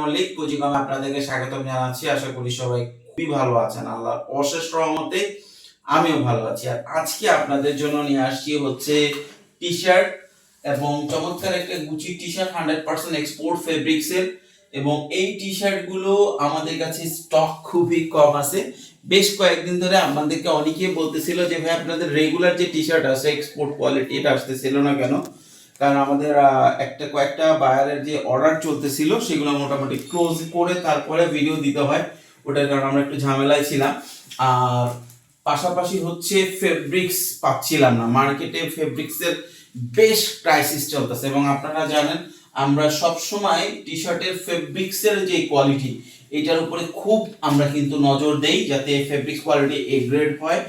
মল্লিক কুচিকম আপনাদেরকে স্বাগতম জানাচ্ছি। আশা করি সবাই খুবই ভালো আছেন। আল্লাহর অশেষ রহমতে আমিও ভালো আছি। আর আজকে আপনাদের জন্য নিয়ে আসছি হচ্ছে টি শার্ট এবং চমৎকার একটা Gucci T shirt hundred percent export ফেব্রিক্সের এবং এই টি শার্টগুলো আমাদের কাছে স্টক খুবই কম আছে। বেশ কয়েকদিন ধরে আমাদেরকে অনেকেই বলতেছিল যে, ভাই, আপনাদের রেগুলার যে টি শার্ট আছে এক্সপোর্ট কোয়ালিটি এটা আসতেছিল না কেন? কারণ আমাদের একটা কয়েকটা বায়ারের যে অর্ডার চলতেছিল, সেগুলো মোটামুটি ক্লোজ করে তারপরে ভিডিও দিতে হয়। ওটার কারণে আমরা একটু ঝামেলায় ছিলাম। আর পাশাপাশি হচ্ছে ফেব্রিক্স পাচ্ছিলাম না। মার্কেটে ফেব্রিক্সের বেশ ক্রাইসিস চলতেছে। এবং আপনারা জানেন, আমরা সব সময় টি শার্টের ফেব্রিক্সের যে কোয়ালিটি এটার উপরে খুব আমরা কিন্তু নজর দেই, যাতে ফেব্রিক্স কোয়ালিটি এ গ্রেড হয়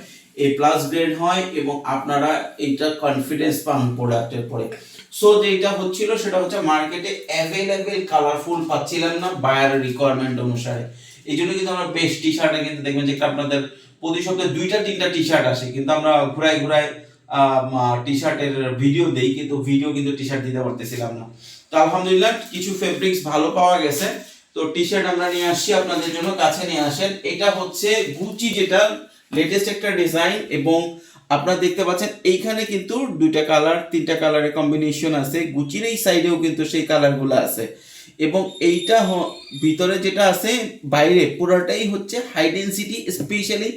এ প্লাস গ্রেড হয়, এবং আপনারা এইটা কনফিডেন্স পান প্রোডাক্টের পরে সো যেটা হচ্ছিল সেটা হচ্ছে মার্কেটে অ্যাভেলেবেল কালারফুল পাচ্ছিলাম না বায়ার রিকোয়ারমেন্ট অনুসারে। এই জন্য কিন্তু আমরা বেশ টি শার্টে কিন্তু দেখবেন যে আপনাদের প্রতি সপ্তাহে দুইটা, তিনটা টি শার্ট আসে। কিন্তু আমরা ঘুরাই ঘুরাই টি শার্টের ভিডিও দেই, কিন্তু ভিডিও কিন্তু টি শার্ট দিতে পারতেছিলাম না। তো আলহামদুলিল্লাহ কিছু ফেব্রিক্স ভালো পাওয়া গেছে। তো টি শার্ট আমরা নিয়ে আসছি আপনাদের জন্য, কাছে নিয়ে আসেন। এটা হচ্ছে গুচি যেটা লেটেস্ট একটা ডিজাইন এবং আপনারা দেখতে পাচ্ছেন, এইখানে কিন্তু দুইটা কালার তিনটা কালারের কম্বিনেশন আছে। গুচির এই সাইডেও কিন্তু সেই কালারগুলো আছে। এবং এইটা ভিতরে যেটা আছে, বাইরে পুরোটাই হচ্ছে high density specially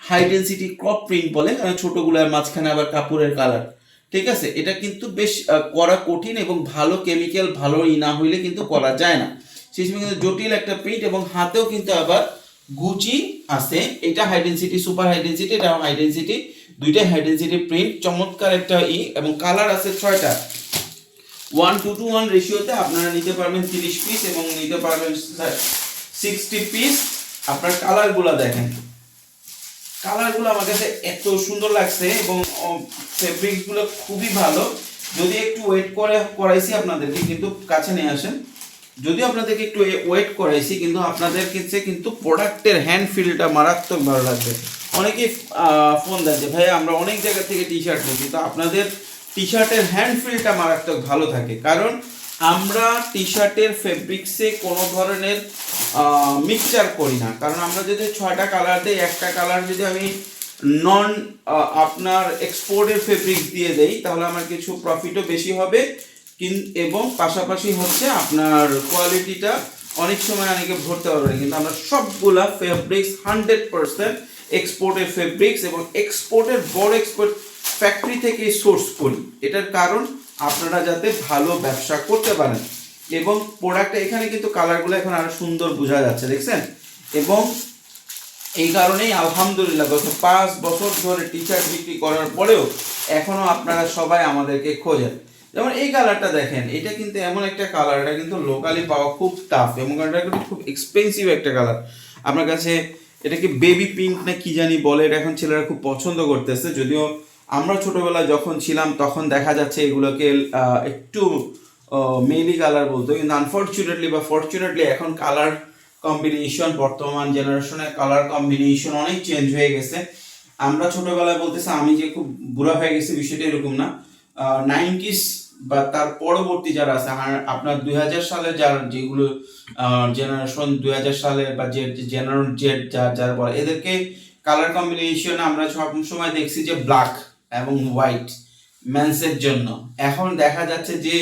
high density crop print বলে কারণ ছোটগুলোর মাঝখানে আবার কাপড়ের কালার ঠিক আছে? এটা কিন্তু বেশ করা কঠিন এবং ভালো কেমিক্যাল ভালো ই না হইলে কিন্তু করা যায় না। সেই সময় কিন্তু জটিল একটা প্রিন্ট এবং হাতেও কিন্তু আবার গুচি আছে। এটা high density super high density এটা হাই ডেন্সিটি দুইটাই হাই ডেন্সিটি প্রিন্ট চমৎকার একটা ই, এবং কালার আছে ছয়টা। ওয়ান টু টু ওয়ান রেশিওতে আপনারা নিতে পারবেন তিরিশ পিস এবং নিতে পারবেন সিক্সটি পিস আপনার কালারগুলো দেখেন। কালারগুলো আমার কাছে এত সুন্দর লাগছে এবং ফেব্রিকগুলো খুবই ভালো। যদি একটু ওয়েট করে, করাইছি আপনাদেরকে, কিন্তু কাছে নিয়ে আসেন। যদি আপনাদেরকে একটু ওয়েট করাইছি, কিন্তু আপনাদের কাছে কিন্তু প্রোডাক্টের হ্যান্ড ফিলটা মারাত্মক ভালো লাগবে। অনেকেই ফোন দেয় যে, ভাই, আমরা অনেক জায়গা থেকে টি শার্ট নিচ্ছি তো আপনাদের টি শার্টের হ্যান্ড ফিলটা মারাত্মক ভালো থাকে। কারণ আমরা টি শার্টের ফেব্রিক্সে কোনো ধরনের মিক্সচার করি না। কারণ আমরা যদি ছয়টা কালার দিই, একটা কালার যদি আমি নন আপনার এক্সপোর্টের ফেব্রিক্স দিয়ে দেই, তাহলে আমার কিছু প্রফিটও বেশি হবে। কিন- এবং পাশাপাশি হচ্ছে আপনার কোয়ালিটিটা অনেক সময় অনেকে ভরতে পারবে না। কিন্তু আমরা সবগুলা ফেব্রিক্স হান্ড্রেড পার্সেন্ট এক্সপোর্টের ফেব্রিক্স এবং এক্সপোর্টের বড় এক্সপোর্ট ফ্যাক্টরি থেকে সোর্স করি। এটার কারণ আপনারা যাতে ভালো ব্যবসা করতে পারেন। এবং প্রোডাক্টটা এখানে কিন্তু কালারগুলো এখন আরও সুন্দর বোঝা যাচ্ছে, দেখছেন? এবং এই কারণেই আলহামদুলিল্লাহ গত পাঁচ বছর ধরে টি শার্ট বিক্রি করার পরেও এখনও আপনারা সবাই আমাদেরকে খোঁজেন। যেমন এই কালারটা দেখেন, এটা কিন্তু এমন একটা কালার এটা কিন্তু লোকালি পাওয়া খুব টাফ এবং এটা কিন্তু খুব এক্সপেন্সিভ একটা কালার আপনার কাছে এটা কি বেবি পিঙ্ক না কি জানি বলে, এটা এখন ছেলেরা খুব পছন্দ করতেছে। যদিও আমরা ছোটবেলায় যখন ছিলাম, তখন দেখা যাচ্ছে এগুলোকে একটু মেলি কালার বলতো। কিন্তু আনফর্চুনেটলি বা ফর্চুনেটলি এখন কালার কম্বিনেশন বর্তমান জেনারেশনের কালার কম্বিনেশন অনেক চেঞ্জ হয়ে গেছে। আমরা ছোটবেলায় বলতেছি, আমি যে খুব বুড়া হয়ে গেছি, বিষয়টা এরকম না। নাইনটিস বা তার পরবর্তী যারা আছে আপনার দুই হাজার সালে যার যেগুলো জেনারেশন দুই হাজার সালে বা যে জেনারেল জেড যার যারা বলে এদেরকে কালার কম্বিনেশন আমরা সব সময় দেখছি যে ব্ল্যাক এবং হোয়াইট মেন্সের জন্য। এখন দেখা যাচ্ছে যে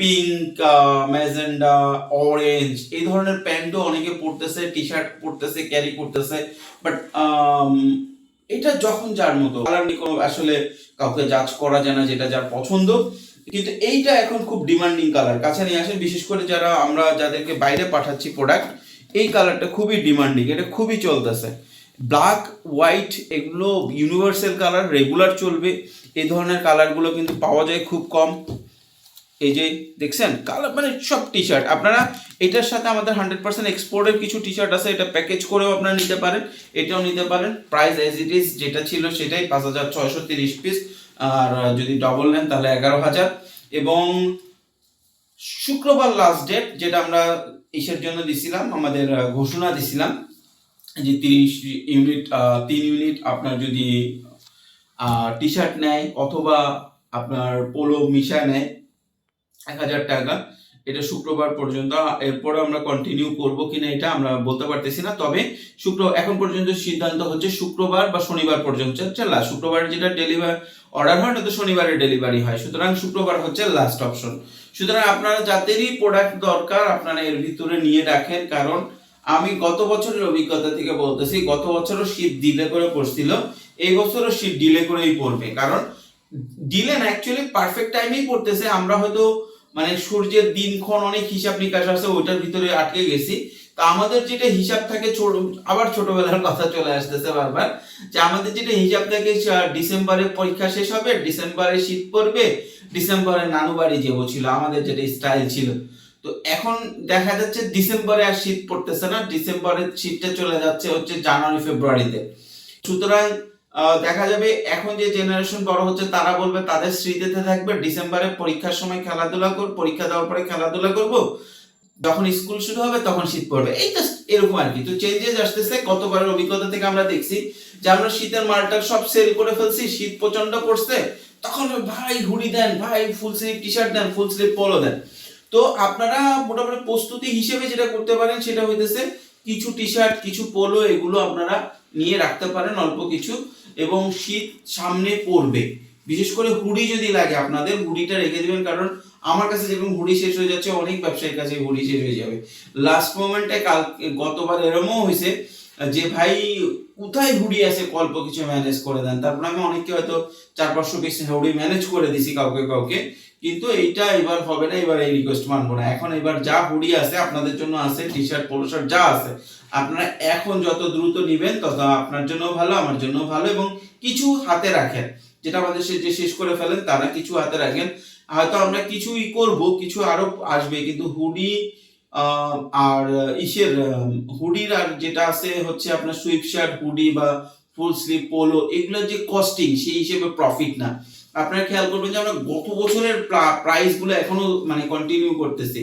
পিঙ্ক ম্যাজেন্ডা অরেঞ্জ এই ধরনের প্যান্টও অনেকে পরতেছে টি শার্ট পরতেছে ক্যারি করতেছে বাট এটা যখন যার মতো কালার নিয়ে কোনো আসলে কাউকে জাজ করা যায় না যেটা যার পছন্দ। কিন্তু এইটা এখন খুব ডিমান্ডিং কালার কাছে নিয়ে আসেন, বিশেষ করে যারা আমরা যাদেরকে বাইরে পাঠাচ্ছি প্রোডাক্ট এই কালারটা খুবই ডিমান্ডিং এটা খুবই চলতেছে। ব্ল্যাক হোয়াইট এগুলো ইউনিভার্সাল কালার রেগুলার চলবে। এই ধরনের কালারগুলো কিন্তু পাওয়া যায় খুব কম। এই যে, দেখছেন? কালার মানে সব টি শার্ট আপনারা এটার সাথে আমাদের হান্ড্রেড পার্সেন্ট এক্সপোর্টের কিছু টি শার্ট আছে, এটা প্যাকেজ করেও আপনারা নিতে পারেন, এটাও নিতে পারেন। প্রাইস এজ ইট ইজ যেটা ছিল সেটাই পাঁচ হাজার ছয়শো তিরিশ পিস আর যদি ডবল নেন তাহলে এগারো হাজার। এবং শুক্রবার লাস্ট ডেট যেটা আমরা ইসের জন্য দিছিলাম, আমাদের ঘোষণা দিছিলাম যে তিরিশ ইউনিট তিন ইউনিট আপনার যদি টি শার্ট নেয় অথবা আপনার পোলো মিশা নেয়, এক হাজার টাকা। এটা শুক্রবার পর্যন্ত এরপরে আমরা কন্টিনিউ করব কিনা এটা আমরা বলতে পারতেছি না। তবে শুক্র, এখন পর্যন্ত সিদ্ধান্ত হচ্ছে শুক্রবার বা শনিবার পর্যন্ত। হচ্ছে last। শুক্রবার যেটা ডেলিভার অর্ডার হয় না তো শনিবারে ডেলিভারি হয়। সুতরাং শুক্রবার হচ্ছে লাস্ট অপশন সুতরাং আপনারা যাদেরই প্রোডাক্ট দরকার, আপনারা এর ভিতরে নিয়ে রাখেন। কারণ আমি গত বছরের অভিজ্ঞতা থেকে বলতেছি, গত বছরও শীত ডিলে করে পড়ছিল এই বছরও শীত ডিলে করেই পড়বে। কারণ ডিলে না অ্যাকচুয়ালি পারফেক্ট টাইমেই পড়তেছে। আমরা হয়তো মানে সূর্যের দিনক্ষণ অনেক হিসাব নিকাশ আছে, ওইটার ভিতরে আটকে গেছি। তা আমাদের যেটা হিসাব থাকে আবার ছোটবেলার কথা চলে আসতেছে বারবার, যে আমাদের যেটা হিসাব থাকে ডিসেম্বরে পরীক্ষা শেষ হবে, ডিসেম্বরে শীত পড়বে, ডিসেম্বরে নানু বাড়ি যাব ছিল, আমাদের যেটা স্টাইল ছিল। তো এখন দেখা যাচ্ছে ডিসেম্বরে আর শীত পড়তেছে না, ডিসেম্বরে শীতটা চলে যাচ্ছে হচ্ছে জানুয়ারি, ফেব্রুয়ারিতে। সুতরাং দেখা যাবে এখন যে জেনারেশন বড় হচ্ছে, তারা বলবে তাদের স্মৃতিতে থাকবে ডিসেম্বরে পরীক্ষার সময় খেলাধুলা করব পরীক্ষা দেওয়ার পরে খেলাধুলা করব। যখন স্কুল শুরু হবে তখন শীত পড়বে। এই তো এরকম আর কি। তো চেঞ্জেস আসতেছে গতবারের অভিজ্ঞতা থেকে আমরা দেখছি যে আমরা শীতের মালটা সব সেল করে ফেলছি, শীত প্রচণ্ড পড়ছে, তখন ভাই হুডি দেন, ভাই ফুল স্লিভ টি শার্ট দেন, ফুল স্লিভ পলো দেন। তো আপনারা মোটামুটি প্রস্তুতি হিসেবে যেটা করতে পারেন সেটা হইতেছে কিছু টি শার্ট কিছু পোলো এগুলো আপনারা নিয়ে রাখতে পারেন অল্প কিছু। এবং শীত সামনে পড়বে। বিশেষ করে হুডি যদি লাগে আপনাদের, হুডিটা রেখে দেবেন কারণ আমার কাছে যেরকম হুডি শেষ হয়ে যাচ্ছে, অনেক ব্যবসায়ীর কাছে হুডি শেষ হয়ে যাবে। লাস্ট মোমেন্টে কাল গতবার এরমও হয়েছে যে ভাই কোথায় হুডি আছে অল্প কিছু ম্যানেজ করে দেন? তারপর আমি অনেককে হয়তো চার পাঁচশো পিস হুডি ম্যানেজ করে দিছি কাউকে কাউকে, কিন্তু এইটা এবার হবে না, এবার এই রিকোয়েস্ট মানবো না। এখন এবার যা হুডি আছে আপনাদের জন্য আছে টি শার্ট পোলো শার্ট যা আছে। আপনারা এখন যত দ্রুত নিবেন, তত আপনার জন্য ভালো, আমার জন্য ভালো, এবং কিছু হাতে রাখেন। যেটা আমাদের যে শেষ করে ফেলেন, তারা কিছু হাতে রাখেন। হয়তো আমরা কিছুই করব, কিছু আরও আসবে, কিন্তু হুডি আর ইসের হুডির আর যেটা আছে হচ্ছে আপনার সুইপ শার্ট হুডি বা ফুল স্লিভ পোলো এগুলোর যে কস্টিং সেই হিসেবে প্রফিট না। আপনারা খেয়াল করবেন যে আমরা গত বছরের প্রাইসগুলো এখনও মানে কন্টিনিউ করতেছি।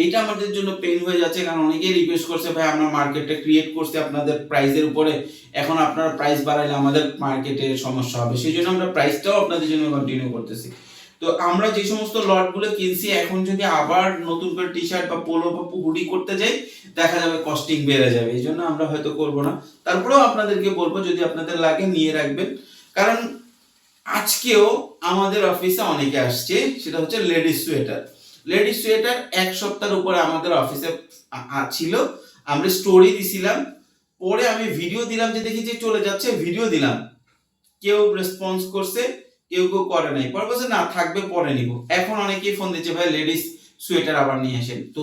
এইটা আমাদের জন্য পেন হয়ে যাচ্ছে, কারণ অনেকেই রিকোয়েস্ট করছে, ভাই, আমরা মার্কেটটা ক্রিয়েট করছি আপনাদের প্রাইসের উপরে। এখন আপনারা প্রাইস বাড়াইলে আমাদের মার্কেটে সমস্যা হবে। সেই জন্য আমরা প্রাইসটাও আপনাদের জন্য কন্টিনিউ করতেছি। তো আমরা যে সমস্ত লটগুলো কিনছি, এখন যদি আবার নতুন করে টি শার্ট বা পোলো বা হুডি করতে যাই, দেখা যাবে কস্টিং বেড়ে যাবে, এই জন্য আমরা হয়তো করব না। তারপরেও আপনাদেরকে বলব, যদি আপনাদের লাগে নিয়ে রাখবেন। কারণ আজকেও আমাদের অফিসে অনেকে আসছে, সেটা হচ্ছে লেডিস সোয়েটার লেডিস সোয়েটার এক সপ্তাহের উপরে আমাদের অফিসে ছিল। আমরা স্টোরি দিছিলাম। পরে আমি ভিডিও দিলাম যে দেখি যে চলে যাচ্ছে ভিডিও দিলাম। কেউ রেসপন্স করছে কেউ কেউ করে নাই। পরে বলছে, না, থাকবে, পরে নিব। এখন অনেকেই ফোন দিচ্ছে, ভাই লেডিস সোয়েটার আবার নিয়ে আসেন। তো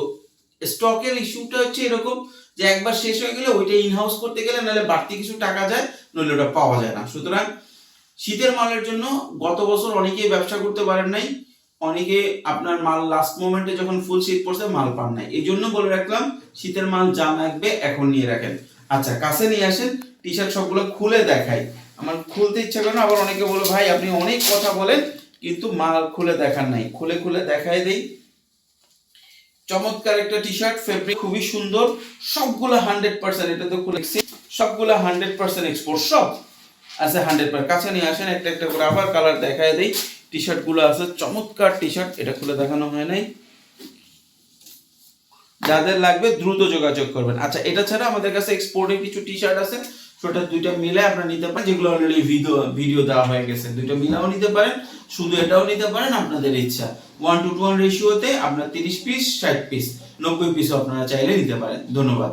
স্টকের ইস্যুটা হচ্ছে এরকম যে একবার শেষ হয়ে গেলে ওইটা ইন হাউস করতে গেলে নাহলে বাড়তি কিছু টাকা যায়, নইলে ওটা পাওয়া যায় না। সুতরাং শীতের মালের জন্য গত বছর অনেকেই ব্যবসা করতে পারেন নাই। অনেকে আপনার মাল লাস্ট মোমেন্টে যখন ফুল শীত পড়ছে, মাল পান নাই। এই জন্য বলে রাখলাম, শীতের মাল যা লাগবে এখন নিয়ে রাখেন। আচ্ছা কাছে নিয়ে আসেন টি শার্ট সবগুলো খুলে দেখাই। আমার খুলতে ইচ্ছা করে না, আবার অনেকে বলে, ভাই, আপনি অনেক কথা বলেন, কিন্তু মাল খুলে দেখার নাই। খুলে খুলে দেখাই দেই। চমৎকার একটা টি শার্ট ফেব্রিক খুবই সুন্দর, সবগুলো হান্ড্রেড পার্সেন্ট এটা তো খুলে সবগুলো হান্ড্রেড পার্সেন্ট এক্সপোর্ট সব আছে হান্ড্রেড পার্সেন্ট কাছে নিয়ে আসেন, একটা একটা করে আবার কালার দেখায় দেই। টি শার্টগুলো আছে, চমৎকার টি শার্ট এটা খুলে দেখানো হয় নাই। যাদের লাগবে দ্রুত যোগাযোগ করবেন। আচ্ছা এটা ছাড়া আমাদের কাছে এক্সপোর্টের কিছু টি শার্ট আছে। সেটা দুইটা মিলে আপনারা নিতে পারেন যেগুলো অলরেডি ভিডিও ভিডিও দেওয়া হয়ে গেছে। দুইটা মিলাও নিতে পারেন, শুধু এটাও নিতে পারেন, আপনাদের ইচ্ছা। ওয়ান টু টু ওয়ান রেশিওতে আপনার তিরিশ পিস ষাট পিস নব্বই পিসও আপনারা চাইলে নিতে পারেন। ধন্যবাদ।